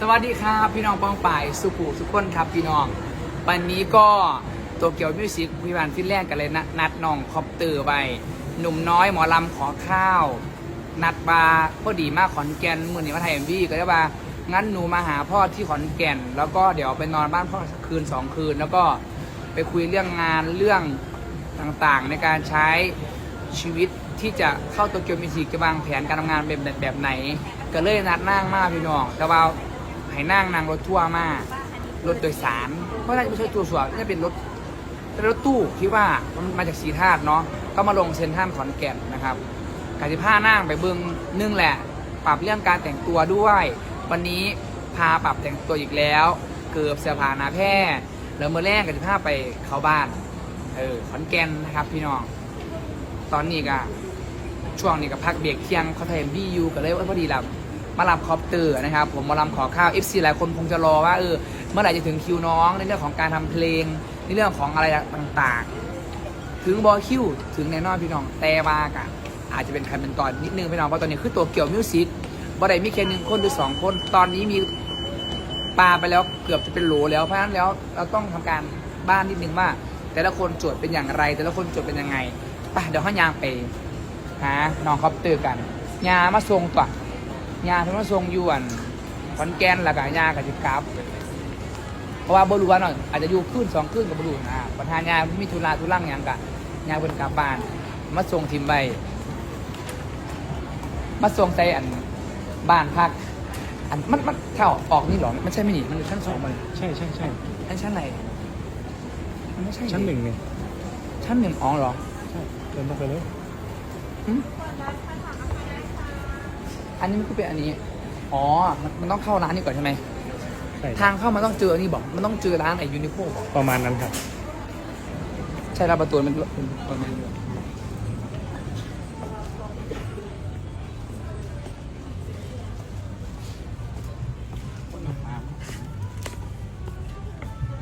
สวัสดีครับพี่น้องป้องปายสุขุสุขคนครับพี่น้อง วันนี้ก็โตเกียวมิวสิกพิบานฟินแลนด์กันเลยนะนัดน้องคอปเตอร์ไปหนุ่มน้อยหมอลำขอข้าว นัดบาร์พอดีมากขอนแก่นมือนี้มาไทยเอ็มวีก็ได้ว่างั้นหนูมาหาพ่อที่ขอนแก่น แล้วก็เดี๋ยวไปนอนบ้านพ่อคืนสองคืน แล้วก็ไปคุยเรื่องงานเรื่องต่างๆ ในการใช้ชีวิตที่จะเข้าโตเกียวมิวสิกจะวางแผนการทำงานเป็นแบบแบบไหน ก็เลยนัดนั่งมากพี่น้องแต่ว่า ให้นั่งนั่งรถทัวร์มารถโดยสาร เพราะน่าจะไม่ใช่ตัวสวน่าจะเป็นรถเป็นรถตู้ที่ว่ามันมาจากสีธาตุเนาะก็มาลงเซ็นทรัลขอนแก่นนะครับกาสิผ้านั่งไปเบึงนึ่งแหละ ปรับเรื่องการแต่งตัวด้วย วันนี้พาปรับแต่งตัวอีกแล้ว เกือบเสื้อผ้าหนาแพร่แล้วเมื่อแรกกาสิผ้าไปเข้าบ้านเออขอนแก่นนะครับพี่น้อง ตอนนี้ก็ช่วงนี้ก็พักเบรกเที่ยงเขาไทยบียูก็เลยว่าพอดีแล้ว มาลำคอปเตอร์นะครับ ผมมาลำขอข้าว FC หลายคนคงจะรอว่าเออเมื่อไหร่จะถึงคิวน้องในเรื่องของการทำเพลงในเรื่องของอะไรต่างๆ ถึงบอคิวถึงแน่นอนพี่น้องแต่ว่ากันอาจจะเป็นใครเป็นตอนนิดนึงพี่น้องเพราะตอนนี้คือตัวเกี่ยวมิวสิกบ่ได้มีแค่หนึ่งคนหรือสองคนตอนนี้มีปลาไปแล้วเกือบจะเป็นโหลแล้วเพราะฉะนั้นแล้วเราต้องทำการบ้านนิดนึงว่า แต่ละคนโจทย์เป็นอย่างไร แต่ละคนโจทย์เป็นยังไงไปเดี๋ยวห้ายางไปหาน้องคอปเตอร์กันยามาทรงก่อ ยาเพิ่นมาทรงอยวนขอนแก่นแล้วก็ยากับจิกราฟเพราะว่าบรูว่าเนาะอาจจะอยู่ขึ้นสองขึ้นกับบรูนะประธานยามีธุระธุรังอย่างกะยาเป็นกลับบ้านมาส่งทิมไปมาส่งใส่อันบ้านพัก อันมันมันเข้าออกนี่เหรอมันใช่ไหมนี่มันอยู่ชั้นสองมันใช่ใช่ใช่อันชั้นไหนมันไม่ใช่ชั้นหนึ่งเนี่ยชั้นหนึ่งอ๋อเหรอใช่เดินมาไปเลย อืม อันนี้มันก็เป็นอันนี้ อ๋อ มันมันต้องเข้าร้านนี้ก่อนใช่ไหม ใช่ทางเข้ามันต้องเจออันนี้บอก มันต้องเจอร้านไอ้ยูนิโคบอก ประมาณนั้นครับ ใช่รับประตูมันเป็นประมาณนี้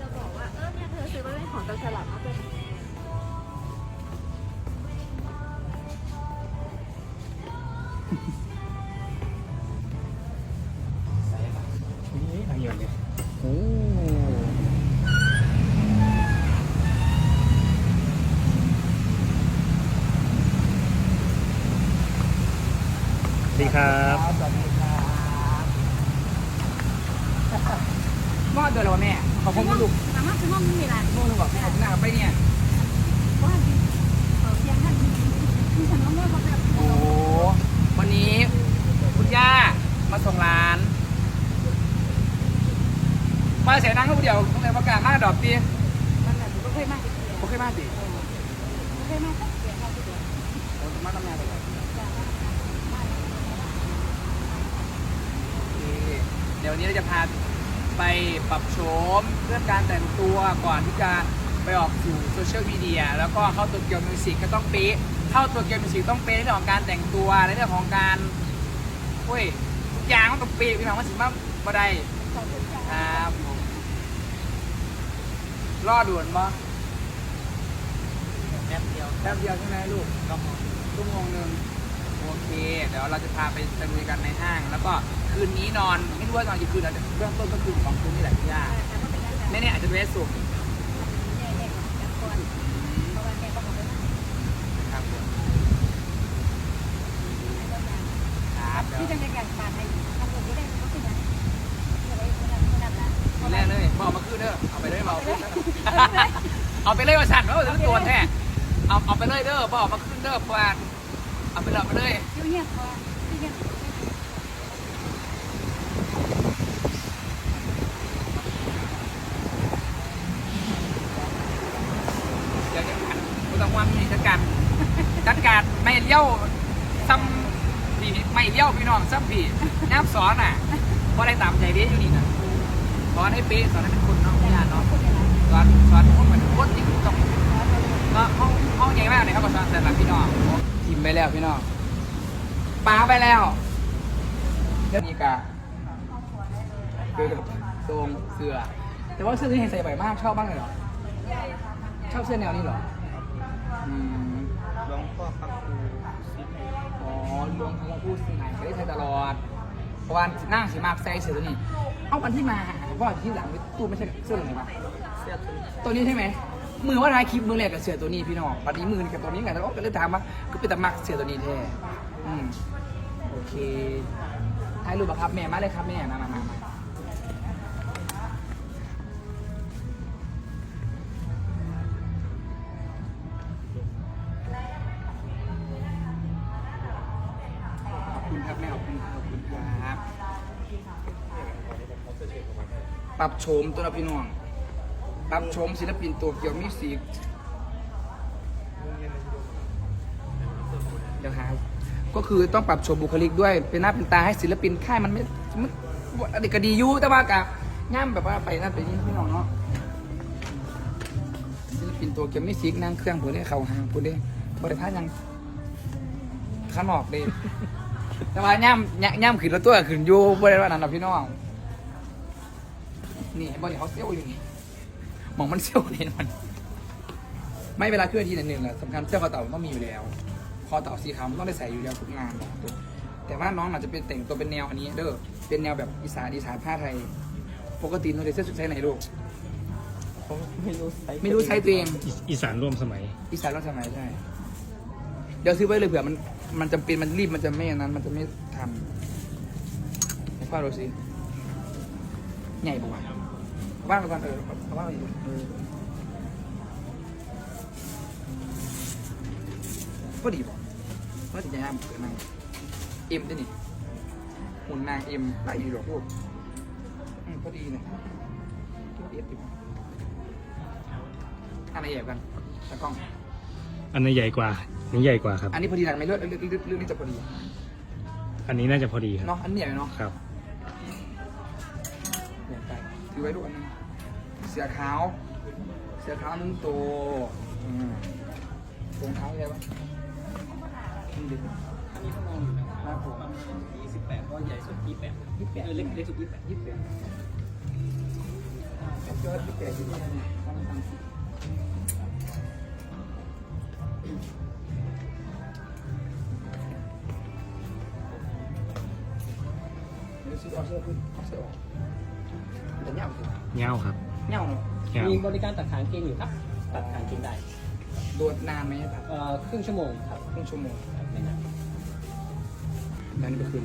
จะบอกว่า เออเนี่ยเธอซื้อมาเป็นของตะสลับ ดีครับสวัสดีครับมอดเดือดแล้ววะแม่ขอบคุณลูกสามารถซื้อห้องนี้มีร้านโม่หนูบอกขอบคุณนะครับไปเนี่ยว่าเออเพียงท่านมีฉันต้องเลือกมาแบบโอ้วันนี้คุณย่ามาส่งร้าน มาเสียนังก็เดียวคุณเลยประกาศมาดอกตีมันแบบก็เคยมากโอเคมากดิเคยมากเสียค่าที่เดียวโอ้มาทำงานเลยเดี๋ยววันนี้เราจะพาไปปรับโฉมเรื่องการแต่งตัวก่อนที่จะไปออกสู่โซเชียลมีเดียแล้วก็เข้าตัวเกียวมิวสิกก็ต้องเป๊ะเข้าตัวเกียวมิวสิกต้องเป๊ะในเรื่องของการแต่งตัวในเรื่องของการเฮ้ยทุกอย่างมันต้องเป๊ะพี่น้องมันสิมาบ่ได้ขอบคุณจ้าครับรอด่วนปะแป๊บเดียวแป๊บเดียวใช่ไหมลูกชั่วโมงหนึ่งโอเค เดี๋ยวเราจะพาไปตะลุยกันในห้างแล้วก็ คืนนี้นอน ไม่รู้ว่านอนกี่คืนเราจะเริ่มต้นก็คือสองคืนนี่แหละพี่ย่าแต่ก็เป็นการแบบแม่เนี่ยอาจจะไปได้สูงแย่ๆกับคนเพราะว่าแม่ก็บอกว่าครับผมครับเดี๋ยวที่จะในการการให้ทำบุญก็ได้ก็คืออย่างอะไรคนนั้นคนนั้นละทีแรกเลยบอกมาคืนเด้อเอาไปเลยบอกคืนเด้อเอาไปเลยมาสั่นว่าจะตัวแท้เอาเอาไปเลยเด้อบอกมาคืนเด้อเพราะว่าเอาไปเลยเอาไปเลยยุ่งยากกว่าที่เนี่ยเดี๋ยวจะกันกูต้องว่ามีจัดการจัดการไม่เลี้ยวซ้ำผีไม่เลี้ยวพี่น้องซ้ำผีน้ำสอนอะเพราะอะไรตามใจเด้อยู่นี่นะสอนให้เป๊ะสอนให้เป็นคนเนาะไม่ยากเนาะสอนสอนคนเหมือนคนที่ถูกต้องเนาะห้องห้องใหญ่มากเลยครับก็สอนแต่ละพี่น้องทิมไปแล้วพี่น้องปาไปแล้วเดี๋ยวนี้กะคือทรงเสื้อ แต่ว่าเสื้อที่เห็นใส่บ่อยมากชอบบ้างเลยเหรอชอบเสื้อแนวนี้เหรออืมหลวงพ่อพระครูสิบ อ๋อหลวงพ่อพูดสิ่งไหนก็ได้ใช้ตลอดเพราะว่านั่งสีมากใส่เสื้อตัวนี้ เอาวันที่มาเพราะว่าที่หลังตู้ไม่ใช่เสื้อตัวไหนวะเสื้อตัวนี้ตัวนี้ใช่ไหมมือว่าท้ายคลิปมือแรกกับเสื้อตัวนี้พี่น้องวันนี้มือกับตัวนี้ไงแล้วก็เลยถามว่าก็เป็นตะมักเสื้อตัวนี้แท้อืมโอเคถ่ายรูปอะครับแม่มาเลยครับแม่มามามา ปรับโฉมตัวเราพี่น้อง ปรับโฉมศิลปินตัวเกี่ยวมิวสิกเดี๋ยวหาก็คือต้องปรับโฉมบุคลิกด้วย เป็นหน้าเป็นตาให้ศิลปินค่ายมันไม่มันอดีตก็ดีอยู่แต่ว่ากับง่ามแบบว่าไปนั่นไปนี่พี่น้องเนาะศิลปินตัวเกี่ยวมิวสิกนั่งเครื่องผู้ได้เข้าหางผู้ได้บริพาทยังข้างนอกเลยแต่ว่าย่ำย่ำย่ำขึ้นรถตัวขึ้นอยู่บริเวณนั้นนะพี่น้อง นี่บอดี้เขาเซี่ยวอยู่นี่มองมันเซี่ยวแน่นอนไม่เวลาเคลื่อนที่หนึ่งๆแหละสำคัญเสื้อคอเต่ามันต้องมีอยู่แล้ว คอเต่าสีขาวมันต้องได้ใส่อยู่แล้วทุกงานตัวแต่ว่าน้องอาจจะเป็นแต่งตัวเป็นแนวอันนี้เด้อเป็นแนวแบบอีสานอีสานผ้าไทย ปกติน้องเดซเสื้อชุดไซส์ไหนลูกผมไม่รู้ไซส์ไม่รู้ไซส์ตัวเองอีอีสานร่วมสมัย อีสานร่วมสมัยใช่ เดี๋ยวซื้อไว้เลยเผื่อมันมันจำเป็นมันรีบมันจะไม่อันนั้น มันจะไม่ทันให้พ่อดูสิใหญ่ปะวะ ว่างไปก่อนเออว่างไปก่อนเออพอดีป่ะว่าจะย่างเกิดนางเอ็มด้นี่หุ่นนางเอ็มได้อยู่หรอกลูกอืมพอดีเนี่ยเอ็ดดิอันไหนใหญ่กันตากล้อง อันนี้ใหญ่กว่าอันนี้ใหญ่กว่าครับ อันนี้พอดีหนังไม่เลือดเลือดเลือดเลือนี่จะพอดีอันนี้น่าจะพอดีครับเนาะอันใหญ่เนาะครับใหญ่ไปถือไว้ดูอันนึง สือขาว เสือขาวนึงตัวอืมรองเท้าใช่ปะนี่ดิอันนี้ก็มองอยู่นะครับครับผมยี่สิบแปดก็ใหญ่สุดยี่แปดยี่สิบแปดเออเล็กเล็กสุดยี่แปดยี่สิบแปดเจอยี่สิบแปดยี่สิบแปดทำทำสิเดี๋ยวซื้อเอาเสื้อขึ้นเอาเสื้อออกแต่เงาสิเงาครับ เงาเนาะเงามีบริการตัดขางเกงอยู่ครับ ตัดขางเกงได้โดดนานไหมครับเอ่อครึ่งชั่วโมงครับครึ่งชั่วโมงครับไม่นานแล้วนี่ไปคืน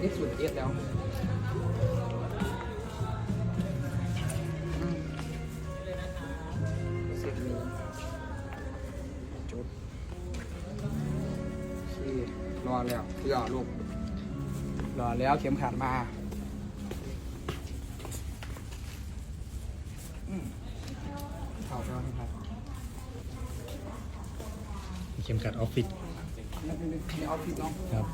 นี่สุดเอ็ดแล้ว ล้วรอลูกรอแล้วเข็มขัดมาอืมเอาแล้วนะครับเข็มขัดออฟฟิศนั่นเป็นในออฟฟิศเนาะครับ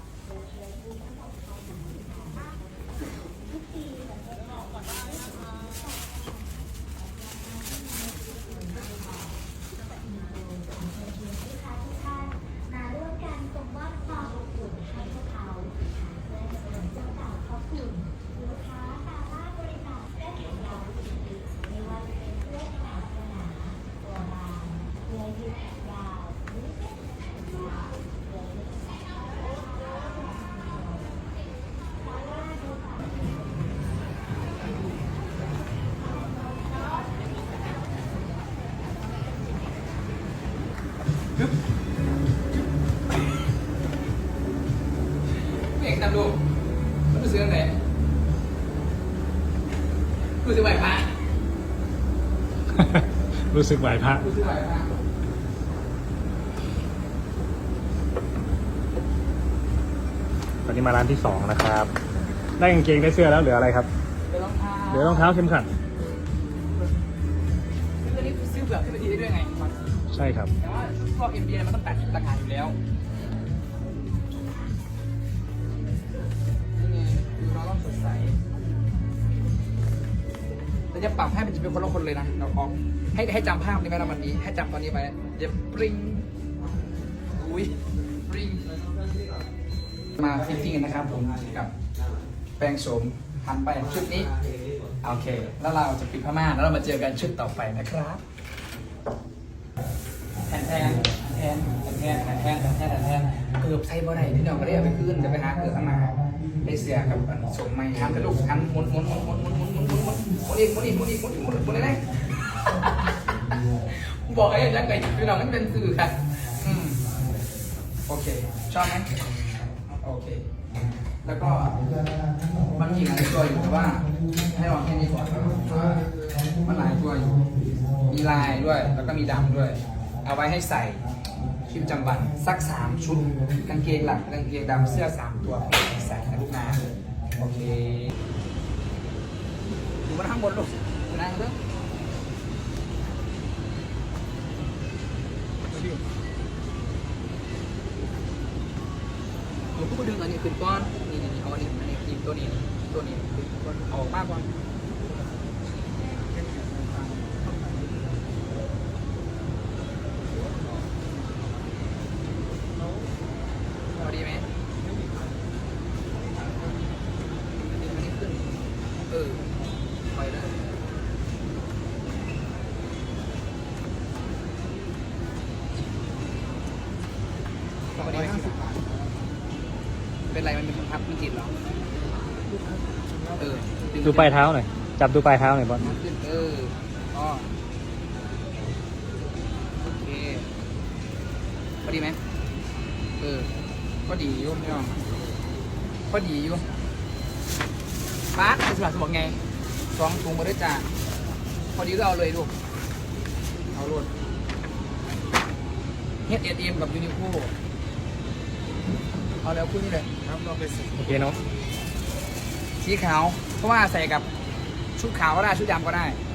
รู้สึกไหวพระรู้สึกไหวพระตอนนี้มาร้านที่สองนะครับ ได้กางเกงได้เสื้อแล้วเหลืออะไรครับ เดี๋ยวรองเท้าเหลือรองเท้าเข็มขัดซึ่งอันนี้ซื้อเผื่อขึ้นไปทีได้ด้วยไงใช่ครับ แต่ว่าพวก MBA มันต้องตัดต่างหากอยู่แล้วนี่ไงดูเราต้องสดใส จะปรับให้มันจะเป็นคนละคนเลยนะเราออกให้ให้จำภาพนี้ไว้นะวันนี้ ให้จำตอนนี้ไว้เดี๋ยวปริงอุ้ยปริงมาฟิตติ้งนะครับผมกับแปลงโสมหันไปชุดนี้ โอเค แล้วเราจะปิดพม่าแล้วเรามาเจอกันชุดต่อไปนะครับแทนแทนแทนแทนแทนแทนแทนเกือบใส่บ่ไในที่น้องก็ได้เอาไปขึ้นจะไปหาเกือบมาไปเสียกับสมไม่ทำกระดูกทันมุนมุนมุนมุนมุน มุนหมุนหมุนหมุนหมุนอีกหมุนอีกหมุนอีกหมุนอีกหมุนหมุนอะไรบอกไอ้ยังไงพี่น้องมันเป็นสื่อครับอืมโอเค ชอบไหมโอเค แล้วก็มันมีหลายตัวอยู่แต่ว่า ให้ลองแค่นี้ก่อนมันหลายตัวอยู่มีลายด้วย แล้วก็มีดำด้วย เอาไว้ให้ใส่ชีวิตปจำวันสักสามชุดกางเกงหลักกางเกงดำเสื้อสามตัวใส่นะลูกนะโอเค บนข้างบนลูกนั่งเถอะหนูก็ดึงอันนี้ขึ้นก้อนนี่นี่นี่เอาอันนี้อันนี้ทีมตัวนี้ ตัวนี้ขึ้นก้อนเอาออกมากก่อน พอดีไหมดึงอันนี้ขึ้น เออไปได้ พอดีห้าสิบบาทเป็นไรมันเป็นพับมันติดเหรอ เออดูปลายเท้าหน่อย จับดูปลายเท้าหน่อยบอลขึ้นเอออ๋อโอเคพอดีไหมเออก็ดีอยู่พี่น้องก็ดีอยู่ป้าร์ตสลัดสมองไงสองถุงมาด้วยจ้าพอดีก็เอาเลยลูกเอารวดเฮดเอ็มกับยูนิโค เอาแล้วคู่นี้เลยครับเราไปสิโอเคเนาะสีขาว เพราะว่าใส่กับชุดขาวก็ได้ชุดดำก็ได้อ